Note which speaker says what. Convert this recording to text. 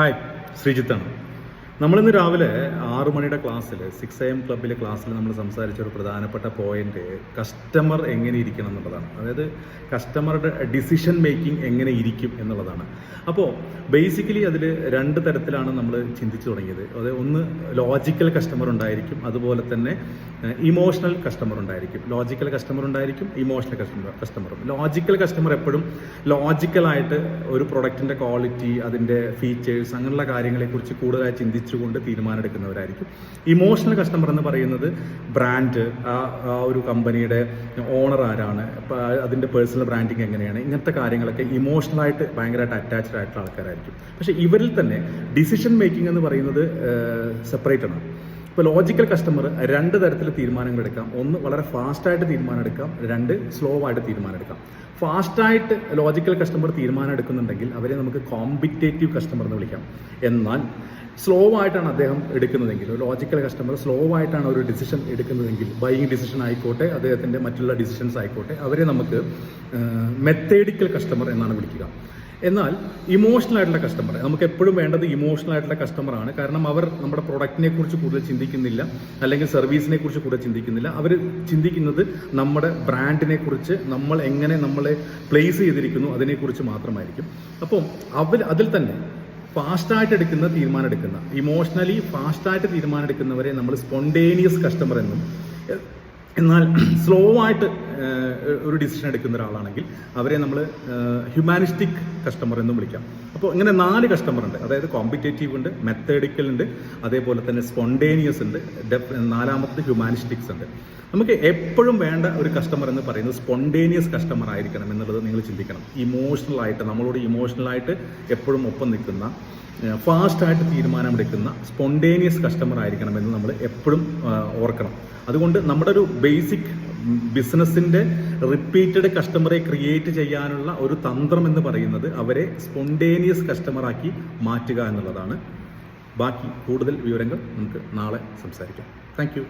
Speaker 1: Hi Sreejith అన్న നമ്മളിന്ന് രാവിലെ ആറു മണിയുടെ ക്ലാസ്സിൽ സിക്സ് എ എം ക്ലബിലെ ക്ലാസ്സിൽ നമ്മൾ സംസാരിച്ച ഒരു പ്രധാനപ്പെട്ട പോയിന്റ് കസ്റ്റമർ എങ്ങനെ ഇരിക്കണം എന്നുള്ളതാണ്. അതായത് കസ്റ്റമറുടെ ഡിസിഷൻ മേക്കിംഗ് എങ്ങനെ ഇരിക്കും എന്നുള്ളതാണ്. അപ്പോൾ ബേസിക്കലി അതിൽ രണ്ട് തരത്തിലാണ് നമ്മൾ ചിന്തിച്ചു തുടങ്ങിയത്. അതായത് ഒന്ന് ലോജിക്കൽ കസ്റ്റമർ ഉണ്ടായിരിക്കും. അതുപോലെ തന്നെ ഇമോഷണൽ കസ്റ്റമർ ഉണ്ടായിരിക്കും. ലോജിക്കൽ കസ്റ്റമർ ഉണ്ടായിരിക്കും ഇമോഷണൽ കസ്റ്റമർ കസ്റ്റമറും ലോജിക്കൽ കസ്റ്റമർ എപ്പോഴും ലോജിക്കലായിട്ട് ഒരു പ്രൊഡക്റ്റിന്റെ ക്വാളിറ്റി അതിന്റെ ഫീച്ചേഴ്സ് അങ്ങനെയുള്ള കാര്യങ്ങളെക്കുറിച്ച് കൂടുതലായി ചിന്തിച്ചുകൊണ്ട് തീരുമാനമെടുക്കുന്നവരായിരിക്കും. ഇമോഷണൽ കസ്റ്റമർ എന്ന് പറയുന്നത് ബ്രാൻഡ് ആ ഒരു കമ്പനിയുടെ ഓണർ ആരാണ് അതിന്റെ പേഴ്സണൽ ബ്രാൻഡിങ് എങ്ങനെയാണ് ഇങ്ങനത്തെ കാര്യങ്ങളൊക്കെ ഇമോഷണലായിട്ട് ഭയങ്കരമായിട്ട് അറ്റാച്ച്ഡ് ആയിട്ടുള്ള ആൾക്കാരായിരിക്കും. പക്ഷേ ഇവരിൽ തന്നെ ഡിസിഷൻ മേക്കിംഗ് എന്ന് പറയുന്നത് സെപ്പറേറ്റ് ആണ്. ഇപ്പോൾ ലോജിക്കൽ കസ്റ്റമർ രണ്ട് തരത്തിൽ തീരുമാനങ്ങൾ എടുക്കാം. ഒന്ന് വളരെ ഫാസ്റ്റായിട്ട് തീരുമാനം എടുക്കാം രണ്ട് സ്ലോ ആയിട്ട് തീരുമാനം എടുക്കാം. ഫാസ്റ്റായിട്ട് ലോജിക്കൽ കസ്റ്റമർ തീരുമാനം എടുക്കുന്നുണ്ടെങ്കിൽ അവരെ നമുക്ക് കോമ്പറ്റേറ്റീവ് കസ്റ്റമർ എന്ന് വിളിക്കാം. എന്നാൽ സ്ലോ ആയിട്ടാണ് അദ്ദേഹം എടുക്കുന്നതെങ്കിൽ ഒരു ലോജിക്കൽ കസ്റ്റമർ സ്ലോ ആയിട്ടാണ് ഒരു ഡിസിഷൻ എടുക്കുന്നതെങ്കിൽ ബൈയിങ് ഡിസിഷൻ ആയിക്കോട്ടെ അദ്ദേഹത്തിന്റെ മറ്റുള്ള ഡിസിഷൻസ് ആയിക്കോട്ടെ അവരെ നമുക്ക് മെത്തേഡിക്കൽ കസ്റ്റമർ എന്നാണ് വിളിക്കുക. എന്നാൽ ഇമോഷണൽ ആയിട്ടുള്ള കസ്റ്റമർ നമുക്ക് എപ്പോഴും വേണ്ടത് ഇമോഷണൽ ആയിട്ടുള്ള കസ്റ്റമറാണ് കാരണം അവർ നമ്മുടെ പ്രൊഡക്റ്റിനെ കുറിച്ച് കൂടുതൽ ചിന്തിക്കുന്നില്ല അല്ലെങ്കിൽ സർവീസിനെ കുറിച്ച് കൂടുതൽ ചിന്തിക്കുന്നില്ല. അവർ ചിന്തിക്കുന്നത് നമ്മുടെ ബ്രാൻഡിനെ കുറിച്ച് നമ്മൾ എങ്ങനെ നമ്മളെ പ്ലേസ് ചെയ്തിരിക്കുന്നു അതിനെക്കുറിച്ച് മാത്രമായിരിക്കും. അപ്പം അവർ അതിൽ തന്നെ ഫാസ്റ്റായിട്ട് എടുക്കുന്ന തീരുമാനം എടുക്കുന്ന ഇമോഷണലി ഫാസ്റ്റായിട്ട് തീരുമാനം എടുക്കുന്നവരെ നമ്മൾ സ്പോണ്ടേനിയസ് കസ്റ്റമർ എന്നും എന്നാൽ സ്ലോ ആയിട്ട് ഒരു ഡിസിഷൻ എടുക്കുന്ന ഒരാളാണെങ്കിൽ അവരെ നമ്മൾ ഹ്യൂമാനിസ്റ്റിക് കസ്റ്റമർ എന്നും വിളിക്കാം. അപ്പോൾ ഇങ്ങനെ നാല് കസ്റ്റമർ ഉണ്ട്. അതായത് കോമ്പറ്റേറ്റീവ് ഉണ്ട് മെത്തേഡിക്കൽ ഉണ്ട് അതേപോലെ തന്നെ സ്പോണ്ടേനിയസ് ഉണ്ട് നാലാമത്തെ ഹ്യൂമാനിസ്റ്റിക്സ് ഉണ്ട്. നമുക്ക് എപ്പോഴും വേണ്ട ഒരു കസ്റ്റമർ എന്ന് പറയുന്നത് സ്പോണ്ടേനിയസ് കസ്റ്റമർ ആയിരിക്കണം എന്നുള്ളത് നിങ്ങൾ ചിന്തിക്കണം. ഇമോഷണൽ ആയിട്ട് നമ്മളോട് ഇമോഷണൽ ആയിട്ട് എപ്പോഴും ഒപ്പം നിൽക്കുന്ന ഫാസ്റ്റായിട്ട് തീരുമാനമെടുക്കുന്ന സ്പോണ്ടേനിയസ് കസ്റ്റമർ ആയിരിക്കണം എന്ന് നമ്മൾ എപ്പോഴും ഓർക്കണം. അതുകൊണ്ട് നമ്മുടെ ഒരു ബേസിക് ബിസിനസ്സിന്റെ റിപ്പീറ്റഡ് കസ്റ്റമറെ ക്രിയേറ്റ് ചെയ്യാനുള്ള ഒരു തന്ത്രം എന്ന് പറയുന്നത് അവരെ സ്പോണ്ടേനിയസ് കസ്റ്റമറാക്കി മാറ്റുക എന്നുള്ളതാണ്. ബാക്കി കൂടുതൽ വിവരങ്ങൾ നമുക്ക് നാളെ സംസാരിക്കാം. താങ്ക്